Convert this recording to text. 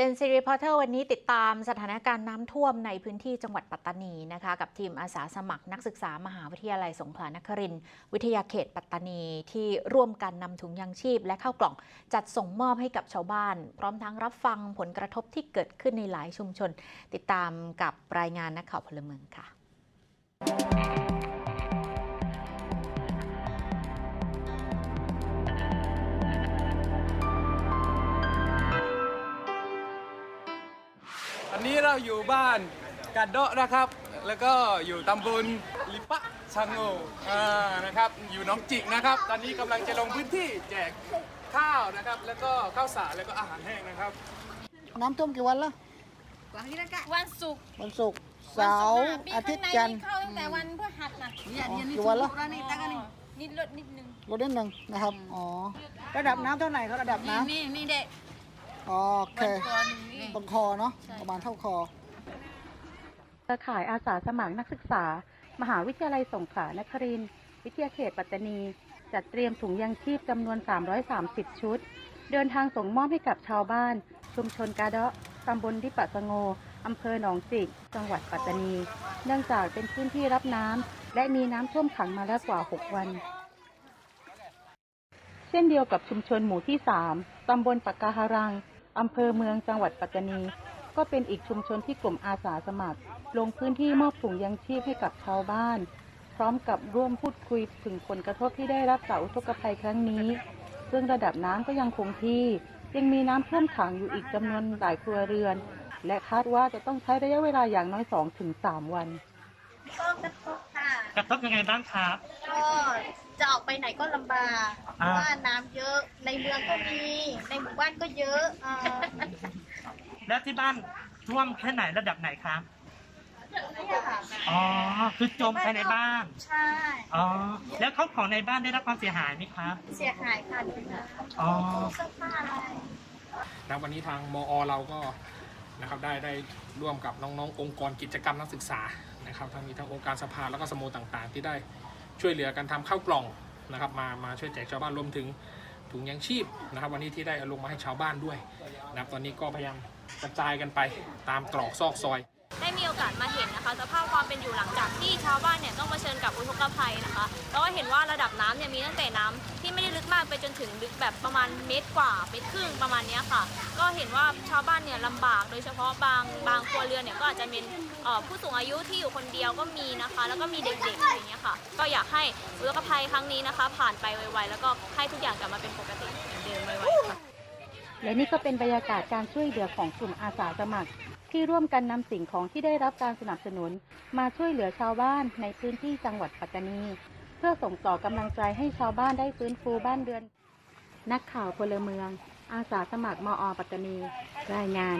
จนซีรีพอร์เตอร์วันนี้ติดตามสถานการณ์น้ำท่วมในพื้นที่จังหวัดปัตตานีนะคะกับทีมอาสาสมัครนักศึกษามหาวิทยาลัยสงขลานครินวิทยาเขตปัตตานีที่ร่วมกันนำถุงยังชีพ และข้าวกล่องจัดส่งมอบให้กับชาวบ้าน พร้อมทั้งรับฟังผลกระทบที่เกิดขึ้นในหลายชุมชน ติดตามกับรายงานนักข่าวพลเมืองค่ะ นนี้เราอยู่บ้านกาดเดาะนะครับ แล้วก็อยู่ตำบลลิปะชังโงอ่านะครับ อยู่หน้องจิกนะครับ ตอนนี้กำลังจะลงพื้นที่แจกข้าวนะครับ แล้วก็ข้าวสารแล้วก็อาหารแห้งนะครับ น้ำท่วมกี่วันแล้ววันศุกร์วันศุกร์เสาร์วันศุกมีอาทิตย์ข้งในจันทร์มีเข้าตั้งแต่วันพฤหัสนะอ๋อกี่วันแล้วนิดลดนิดนึงลดนิดหนึ่งนะครับ อ๋อ ระดับน้ำเท่าไหร่ครับระดับน้นี่นี่เด็กำ อ๋อโอเคก่อนนี่ ตรงคอเนาะประมาณเท่าคอ เครือข่ายอาสาสมัครนักศึกษา มหาวิทยาลัยสงขลานครินทร์วิทยาเขตปัตตานี จัดเตรียมถุงยังชีพจำนวน 330 ชุด เดินทางส่งมอบให้กับชาวบ้าน ชุมชนกาเดาะตำบลดิปะสะโงอำเภอหนองจิก จังหวัดปัตตานี เนื่องจากเป็นพื้นที่รับน้ำและมีน้ำท่วมขังมาแล้วกว่า 6 วัน เช่นเดียวกับชุมชนหมู่ที่ 3 ตำบลปากกาหารัง อำเภอเมืองจังหวัดปัตตานี ก็เป็นอีกชุมชนที่กลุ่มอาสาสมัคร ลงพื้นที่มอบถุงยังชีพให้กับชาวบ้าน พร้อมกับร่วมพูดคุยถึงผลกระทบที่ได้รับจากอุทกภัยครั้งนี้ ซึ่งระดับน้ำก็ยังคงที่ ยังมีน้ำท่วมขังอยู่อีกจำนวนหลายครัวเรือน และคาดว่าจะต้องใช้ระยะเวลาอย่างน้อย 2-3 วัน กระทบยังไงบ้างครับ ก็จะออกไปไหนก็ลำบากเพอ่า ราะว่าน้ำเยอะในเมืองก็มี ในหมู่บ้านก็เยอะอ่าแล้วที่บ้านท่วมแค่ไหนระดับไหนครับ เนี่ยค่ะอ๋อ คือจมภายในบ้าน ใช่ อ๋อ แล้วเขาของในบ้านได้รับความเสียหายไหมครับ เสียหายค่ะดูนะอ๋อเสื้อผ้าอะไร นะวันนี้ทางมอเราก็ นะครับได้ได้ร่วมกับน้องๆ องค์กรกิจกรรมนักศึกษานะครับทั้งมีทั้งองค์การสภาแล้วก็สโมต่างๆ ที่ได้ช่วยเหลือกันทำข้าวกล่องนะครับมามาช่วยแจกชาวบ้านรวมถึงถุงยังชีพนะครับ วันนี้ที่ได้ลงมาให้ชาวบ้านด้วยนะครับตอนนี้ก็พยายามกระจายกันไปตามตรอกซอกซอย ได้มีโอกาสมาเห็นนะคะสภาพความเป็นอยู่หลังจากที่ชาวบ้านเนี่ยต้อง กับอุทกภัยนะคะแล้วก็เห็นว่าระดับน้ำเนี่ยมีตั้งแต่น้ำที่ไม่ได้ลึกมากไปจนถึงลึกแบบประมาณเมตรกว่าเมตรครึ่งประมาณเนี้ยค่ะ ก็เห็นว่าชาวบ้านเนี่ยลำบาก โดยเฉพาะบางบางครัวเรือนเนี่ยก็อาจจะเป็นเอ่อผู้สูงอายุที่อยู่คนเดียวก็มีนะคะ แล้วก็มีเด็กๆอะไรอย่างเงี้ยค่ะ ก็อยากให้อุทกภัยครั้งนี้นะคะ ผ่านไปไวๆแล้วก็ให้ทุกอย่างกลับมาเป็นปกติเหมือนเดิมไวๆค่ะ และนี่ก็เป็นบรรยากาศการช่วยเหลือของกลุ่มอาสาสมัคร ที่ร่วมกันนำสิ่งของที่ได้รับการสนับสนุน มาช่วยเหลือชาวบ้านในพื้นที่จังหวัดปัตตานี เพื่อส่งต่อกำลังใจให้ชาวบ้านได้ฟื้นฟูบ้านเรือน นักข่าวพลเมือง อาสาสมัครมอปัตตานี รายงาน